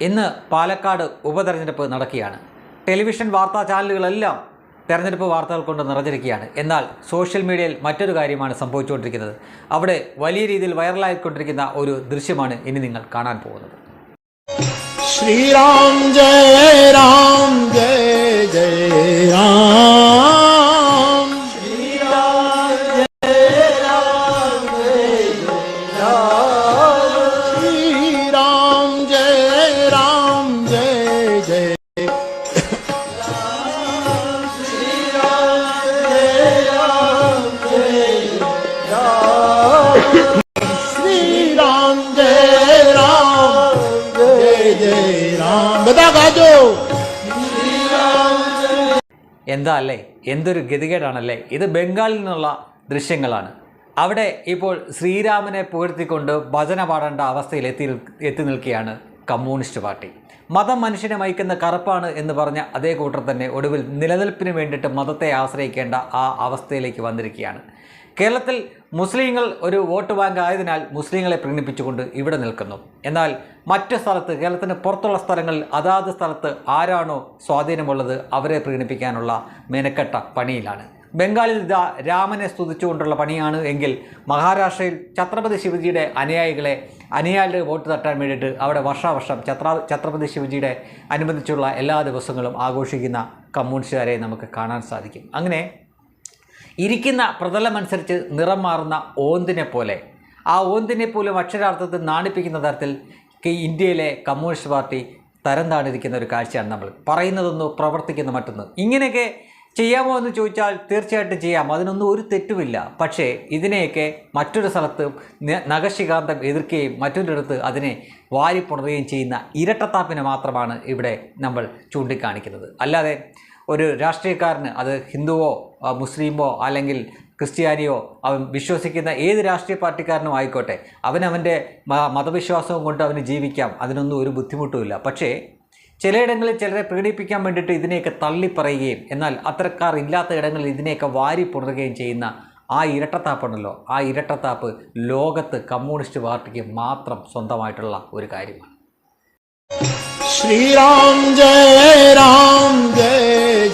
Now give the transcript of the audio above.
ഇന്ന് പാലക്കാട് ഉപതെരഞ്ഞെടുപ്പ് നടക്കുകയാണ്. ടെലിവിഷൻ വാർത്താ ചാനലുകളെല്ലാം തെരഞ്ഞെടുപ്പ് വാർത്തകൾ കൊണ്ട് നിറഞ്ഞിരിക്കുകയാണ്. എന്നാൽ സോഷ്യൽ മീഡിയയിൽ മറ്റൊരു കാര്യമാണ് സംഭവിച്ചുകൊണ്ടിരിക്കുന്നത്. അവിടെ വലിയ രീതിയിൽ വൈറലായിക്കൊണ്ടിരിക്കുന്ന ഒരു ദൃശ്യമാണ് ഇനി നിങ്ങൾ കാണാൻ പോകുന്നത്. ശ്രീരാം ജയ രാം ജയ રામ જય રામ જય જય રામ બધા ગાજો എന്താ അല്ലേ? എന്തൊരു ഗതികേടാണല്ലേ? ഇത് ബംഗാളിൽ നിന്നുള്ള ദൃശ്യങ്ങളാണ്. അവിടെ ഇപ്പോൾ ശ്രീരാമനെ പുകഴ്ത്തിക്കൊണ്ട് ഭജന പാടേണ്ട അവസ്ഥയിൽ എത്തി എത്തി നിൽക്കുകയാണ് കമ്മ്യൂണിസ്റ്റ് പാർട്ടി. മതം മനുഷ്യനെ മയക്കുന്ന കറുപ്പാണ് എന്ന് പറഞ്ഞ അതേ കൂട്ടർ തന്നെ ഒടുവിൽ നിലനിൽപ്പിന് വേണ്ടിയിട്ട് മതത്തെ ആശ്രയിക്കേണ്ട ആ അവസ്ഥയിലേക്ക് വന്നിരിക്കുകയാണ്. കേരളത്തിൽ മുസ്ലിങ്ങൾ ഒരു വോട്ട് ബാങ്ക് ആയതിനാൽ മുസ്ലിങ്ങളെ പ്രീണിപ്പിച്ചുകൊണ്ട് ഇവിടെ നിൽക്കുന്നു. എന്നാൽ മറ്റു സ്ഥലത്ത് കേരളത്തിന് പുറത്തുള്ള സ്ഥലങ്ങളിൽ അതാത് സ്ഥലത്ത് ആരാണോ സ്വാധീനമുള്ളത് അവരെ പ്രീണിപ്പിക്കാനുള്ള മെനക്കെട്ട പണിയിലാണ്. ബംഗാളിൽ ഇതാ രാമനെ സ്തുതിച്ചുകൊണ്ടുള്ള പണിയാണ് എങ്കിൽ മഹാരാഷ്ട്രയിൽ ഛത്രപതി ശിവജിയുടെ അനുയായികളെ അനുയായികളുടെ വോട്ട് തട്ടാൻ വേണ്ടിയിട്ട് അവിടെ വർഷാവർഷം ഛത്ര ഛത്രപതി ശിവജിയുടെ അനുബന്ധിച്ചുള്ള എല്ലാ ദിവസങ്ങളും ആഘോഷിക്കുന്ന കമ്മ്യൂണിസ്റ്റുകാരെ നമുക്ക് കാണാൻ സാധിക്കും. അങ്ങനെ ഇരിക്കുന്ന പ്രതലമനുസരിച്ച് നിറം മാറുന്ന ഓന്തിനെ പോലെ. ആ ഓന്തിനെ പോലും അക്ഷരാർത്ഥത്തിൽ നാണിപ്പിക്കുന്ന തരത്തിൽ ഇന്ത്യയിലെ കമ്മ്യൂണിസ്റ്റ് പാർട്ടി തരം താണിരിക്കുന്ന ഒരു കാഴ്ചയാണ് നമ്മൾ. പറയുന്നതൊന്ന് പ്രവർത്തിക്കുന്ന മറ്റൊന്ന്. ഇങ്ങനെയൊക്കെ ചെയ്യാമോ എന്ന് ചോദിച്ചാൽ തീർച്ചയായിട്ടും ചെയ്യാം. അതിനൊന്നും ഒരു തെറ്റുമില്ല. പക്ഷേ ഇതിനെയൊക്കെ മറ്റൊരു സ്ഥലത്ത് നഖശികാന്തം എതിർക്കുകയും മറ്റൊരിടത്ത് അതിനെ വാരിപ്പുണരുകയും ചെയ്യുന്ന ഇരട്ടത്താപ്പിനെ മാത്രമാണ് ഇവിടെ നമ്മൾ ചൂണ്ടിക്കാണിക്കുന്നത്. അല്ലാതെ ഒരു രാഷ്ട്രീയക്കാരന് അത് ഹിന്ദുവോ മുസ്ലിമോ അല്ലെങ്കിൽ ക്രിസ്ത്യാനിയോ അവൻ വിശ്വസിക്കുന്ന ഏത് രാഷ്ട്രീയ പാർട്ടിക്കാരനും ആയിക്കോട്ടെ. അവനവന്റെ മതവിശ്വാസവും കൊണ്ട് അവന് ജീവിക്കാം. അതിനൊന്നും ഒരു ബുദ്ധിമുട്ടുമില്ല പക്ഷേ ചിലയിടങ്ങളിൽ ചിലരെ പ്രകടിപ്പിക്കാൻ വേണ്ടിയിട്ട് ഇതിനെയൊക്കെ തള്ളിപ്പറയുകയും എന്നാൽ അത്തരക്കാർ ഇല്ലാത്ത ഇടങ്ങളിൽ ഇതിനെയൊക്കെ വാരി പുണരുകയും ചെയ്യുന്ന ആ ഇരട്ടത്താപ്പുണ്ടല്ലോ. ആ ഇരട്ടത്താപ്പ് ലോകത്ത് കമ്മ്യൂണിസ്റ്റ് പാർട്ടിക്ക് മാത്രം സ്വന്തമായിട്ടുള്ള ഒരു കാര്യമാണ്. ശ്രീരാം ജയ രാം